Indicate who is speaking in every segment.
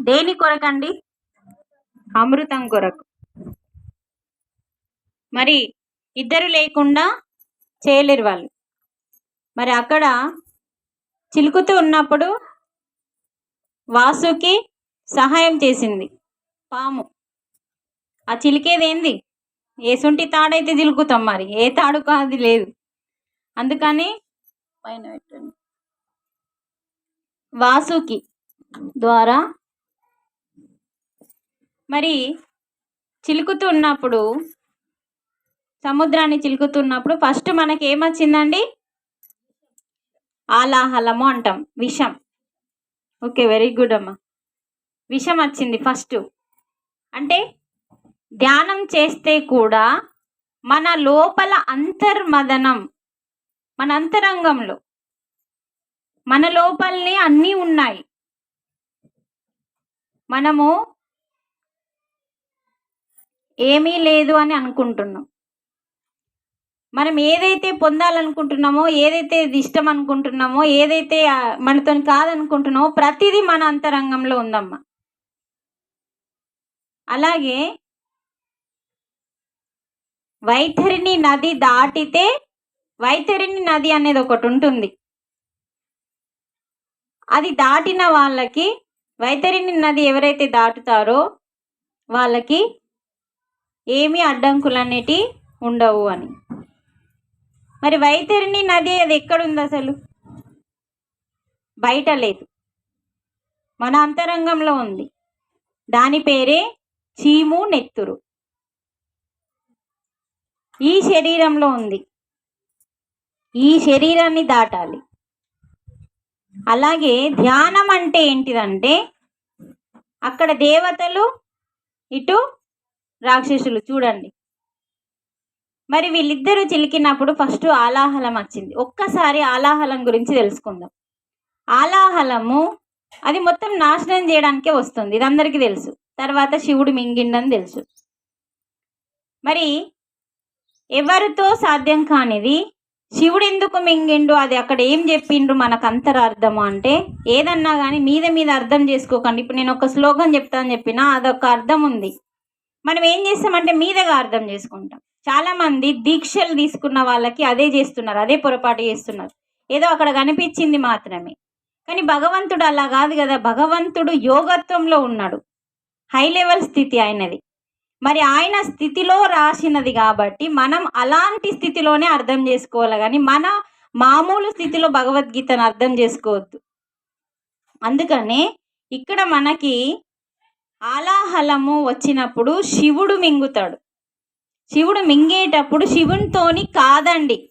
Speaker 1: దేని కొరకండి? అమృతం కొరకు. మరి ఇద్దరు లేకుండా చేయలేరు వాళ్ళు. మరి అక్కడ చిలుకుతూ ఉన్నప్పుడు వాసుకి సహాయం చేసింది. పాము. ఆ చిలికేది ఏంది? ఏసుంటి తాడైతే చిలుకుతాం మరి? ఏ తాడు కాదు లేదు. అందుకని పైన పెట్టండి. వాసుకి ద్వారా మరి చిలుకుతున్నప్పుడు సముద్రాన్ని చిలుకుతున్నప్పుడు ఫస్ట్ మనకి ఏమొచ్చిందండి ఆలాహలము అంటాం విషం. ఓకే వెరీ గుడ్ అమ్మా. విషం వచ్చింది ఫస్ట్ అంటే ధ్యానం చేస్తే కూడా మన లోపల అంతర్మదనం మన అంతరంగంలో మన లోపలనే అన్నీ ఉన్నాయి. మనము ఏమీ లేదు అని అనుకుంటున్నాం. మనం ఏదైతే పొందాలనుకుంటున్నామో ఏదైతే ఇది ఇష్టం అనుకుంటున్నామో ఏదైతే మనతో కాదనుకుంటున్నామో ప్రతిదీ మన అంతరంగంలో ఉందమ్మా. అలాగే వైతరిణి నది దాటితే వైతరిణి నది అనేది ఒకటి ఉంటుంది. అది దాటిన వాళ్ళకి వైతరిణి నది ఎవరైతే దాటుతారో వాళ్ళకి ఏమీ అడ్డంకులు ఉండవు అని. మరి వైతరిణి నది అది ఎక్కడుంది అసలు? బయట లేదు. మన అంతరంగంలో ఉంది. దాని పేరే చీము నెత్తురు. ఈ శరీరంలో ఉంది. ఈ శరీరాన్ని దాటాలి. అలాగే ధ్యానం అంటే ఏంటిదంటే అక్కడ దేవతలు ఇటు రాక్షసులు చూడండి. మరి వీళ్ళిద్దరూ చిలికినప్పుడు ఫస్ట్ ఆలాహలం వచ్చింది. ఒక్కసారి ఆలాహలం గురించి తెలుసుకుందాం. ఆలాహలము అది మొత్తం నాశనం చేయడానికే వస్తుంది. ఇది అందరికీ తెలుసు. తర్వాత శివుడు మింగిండని తెలుసు. మరి ఎవరితో సాధ్యం కానిది? శివుడు ఎందుకు మింగిండు? అది అక్కడ ఏం చెప్పిండ్రు? మనకు అంతరార్థము అంటే ఏదన్నా కానీ మీద మీద అర్థం చేసుకోకండి. ఇప్పుడు నేను ఒక శ్లోకం చెప్తాను చెప్పిన అదొక అర్థం ఉంది. మనం ఏం చేస్తామంటే మీదగా అర్థం చేసుకుంటాం. చాలా మంది దీక్షలు తీసుకున్న వాళ్ళకి అదే చేస్తున్నారు అదే పొరపాటు చేస్తున్నారు. ఏదో అక్కడ కనిపించింది మాత్రమే. కానీ భగవంతుడు అలా కాదు కదా భగవంతుడు యోగత్వంలో ఉన్నాడు. హై లెవెల్ స్థితి ఆయనది. మరి ఆయన స్థితిలో రాసినది కాబట్టి మనం అలాంటి స్థితిలోనే అర్థం చేసుకోవాలి కానీ మన మామూలు స్థితిలో భగవద్గీతను అర్థం చేసుకోవద్దు. అందుకనే ఇక్కడ మనకి ఆలాహలము వచ్చినప్పుడు శివుడు మింగుతాడు. శివుడు మింగేటప్పుడు శివునితోని కాదండి.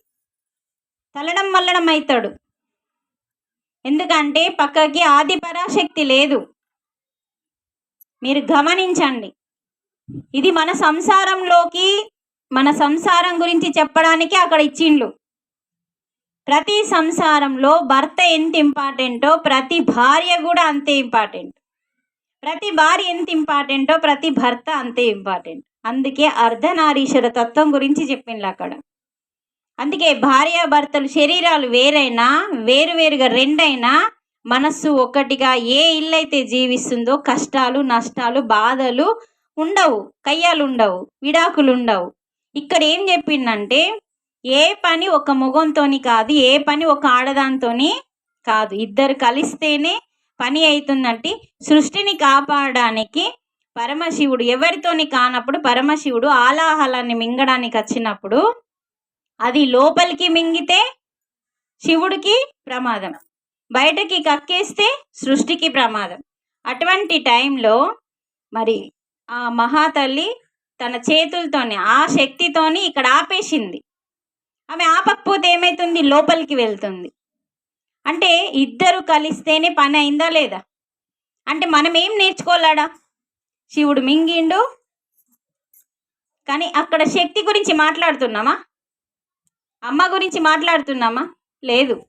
Speaker 1: తలడం మల్లడం అవుతాడు ఎందుకంటే పక్కకి ఆది పరాశక్తి లేదు. మీరు గమనించండి. ఇది మన సంసారంలోకి మన సంసారం గురించి చెప్పడానికి అక్కడ ఇచ్చిండ్లు. ప్రతి సంసారంలో భర్త ఎంత ఇంపార్టెంటో ప్రతి భార్య కూడా అంతే ఇంపార్టెంట్. ప్రతి భార్య ఎంత ఇంపార్టెంటో ప్రతి భర్త అంతే ఇంపార్టెంట్. అందుకే అర్ధనారీశ్వర తత్వం గురించి చెప్పిండ్రు అక్కడ. అందుకే భార్య భర్తలు శరీరాలు వేరైనా వేరువేరుగా రెండైనా మనస్సు ఒక్కటిగా ఏ ఇల్లు అయితే జీవిస్తుందో కష్టాలు నష్టాలు బాధలు ఉండవు కయ్యాలు ఉండవు విడాకులు ఉండవు ఇక్కడ ఏం చెప్పిందంటే ఏ పని ఒక మొగంతో కాదు ఏ పని ఒక ఆడదానితోని కాదు. ఇద్దరు కలిస్తేనే పని అవుతుందంటే సృష్టిని కాపాడడానికి పరమశివుడు ఎవరితోని కానప్పుడు పరమశివుడు ఆలాహలాన్ని మింగడానికి వచ్చినప్పుడు అది లోపలికి మింగితే శివుడికి ప్రమాదం. బయటకి కక్కేస్తే సృష్టికి ప్రమాదం. అటువంటి టైంలో మరి ఆ మహాతల్లి తన చేతులతోని ఆ శక్తితోని ఇక్కడ ఆపేసింది. ఆమె ఆపకపోతే ఏమవుతుంది లోపలికి వెళ్తుంది. అంటే ఇద్దరు కలిస్తేనే పని అయిందా లేదా? అంటే మనం ఏం నేర్చుకోలేడా శివుడు మింగిండు. కానీ అక్కడ శక్తి గురించి మాట్లాడుతున్నామా? అమ్మ గురించి మాట్లాడుతున్నామా? లేదు.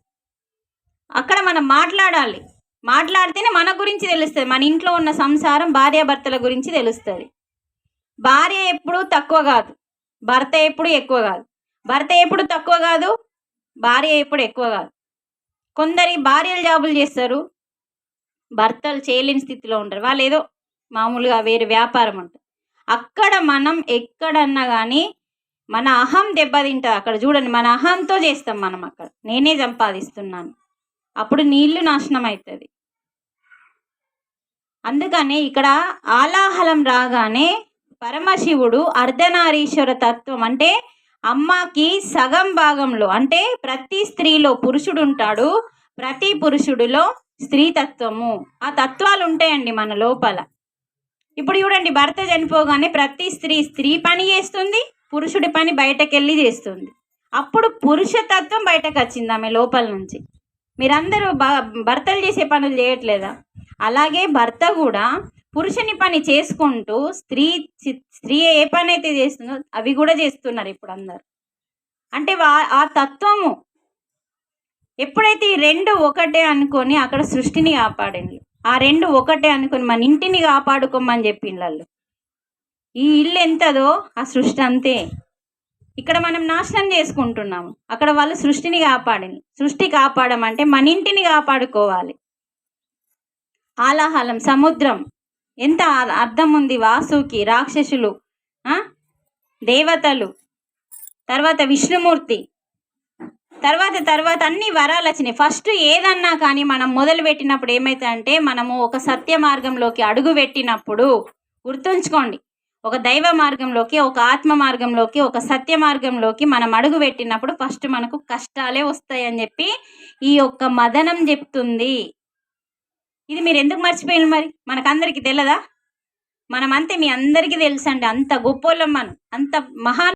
Speaker 1: అక్కడ మనం మాట్లాడాలి. మాట్లాడితేనే మన గురించి తెలుస్తుంది. మన ఇంట్లో ఉన్న సంసారం భార్యాభర్తల గురించి తెలుస్తుంది. భార్య ఎప్పుడు తక్కువ కాదు. భర్త ఎప్పుడు ఎక్కువ కాదు. భర్త ఎప్పుడు తక్కువ కాదు? భార్య ఎప్పుడు ఎక్కువ కాదు. కొందరి భార్యలు జాబులు చేస్తారు. భర్తలు చేయలేని స్థితిలో ఉంటారు. వాళ్ళు ఏదో మామూలుగా వేరే వ్యాపారం ఉంటుంది అక్కడ మనం ఎక్కడన్నా కానీ మన అహం దెబ్బతింటుంది. అక్కడ చూడండి మన అహంతో చేస్తాం మనం అక్కడ. నేనే సంపాదిస్తున్నాను. అప్పుడు నీళ్ళు నాశనం అవుతుంది అందుకని ఇక్కడ ఆలాహలం రాగానే పరమశివుడు అర్ధనారీశ్వర తత్వం అంటే అమ్మకి సగం భాగంలో అంటే ప్రతి స్త్రీలో పురుషుడు ఉంటాడు ప్రతి పురుషుడిలో స్త్రీ తత్వము ఆ తత్వాలు ఉంటాయండి మన లోపల. ఇప్పుడు చూడండి భర్త చనిపోగానే ప్రతి స్త్రీ స్త్రీ పని చేస్తుంది పురుషుడి పని బయటకెళ్ళి చేస్తుంది. అప్పుడు పురుషతత్వం బయటకు వచ్చింది ఆమె లోపల నుంచి. మీరందరూ భర్తలు చేసే పనులు చేయట్లేదా? అలాగే భర్త కూడా పురుషుని పని చేసుకుంటూ స్త్రీ చి- స్త్రీ ఏ పని అయితే చేస్తుందో అవి కూడా చేస్తున్నారు ఇప్పుడు అందరు. అంటే వా- ఆ తత్వము ఎప్పుడైతే ఈ రెండు ఒకటే అనుకొని అక్కడ సృష్టిని కాపాడండి ఆ రెండు ఒకటే అనుకొని మన ఇంటిని కాపాడుకోమని చెప్పిండ్రు వాళ్ళు ఈ ఇల్లు ఎంతదో ఆ సృష్టి అంతే. ఇక్కడ మనం నాశనం చేసుకుంటున్నాము. అక్కడ వాళ్ళు సృష్టిని కాపాడింది. సృష్టి కాపాడమంటే మన ఇంటిని కాపాడుకోవాలి. ఆలాహలం సముద్రం ఎంత అర్థం ఉంది వాసుకి రాక్షసులు దేవతలు తర్వాత విష్ణుమూర్తి. తర్వాత తర్వాత అన్ని వరాలు వచ్చినాయి. ఫస్ట్ ఏదన్నా కానీ మనం మొదలు పెట్టినప్పుడు ఏమైతుందంటే మనము ఒక సత్య మార్గంలోకి అడుగు పెట్టినప్పుడు గుర్తుంచుకోండి. ఒక దైవ మార్గంలోకి ఒక ఆత్మ మార్గంలోకి ఒక సత్య మార్గంలోకి మనం అడుగు పెట్టినప్పుడు ఫస్ట్ మనకు కష్టాలే వస్తాయని చెప్పి ఈ యొక్క మదనం చెప్తుంది. ఇది మీరు ఎందుకు మర్చిపోయిన మరి? మనకందరికీ తెలియదా మనమంతే మీ అందరికీ తెలుసండి అంత గొప్పోళ్ళం మనం అంత మహా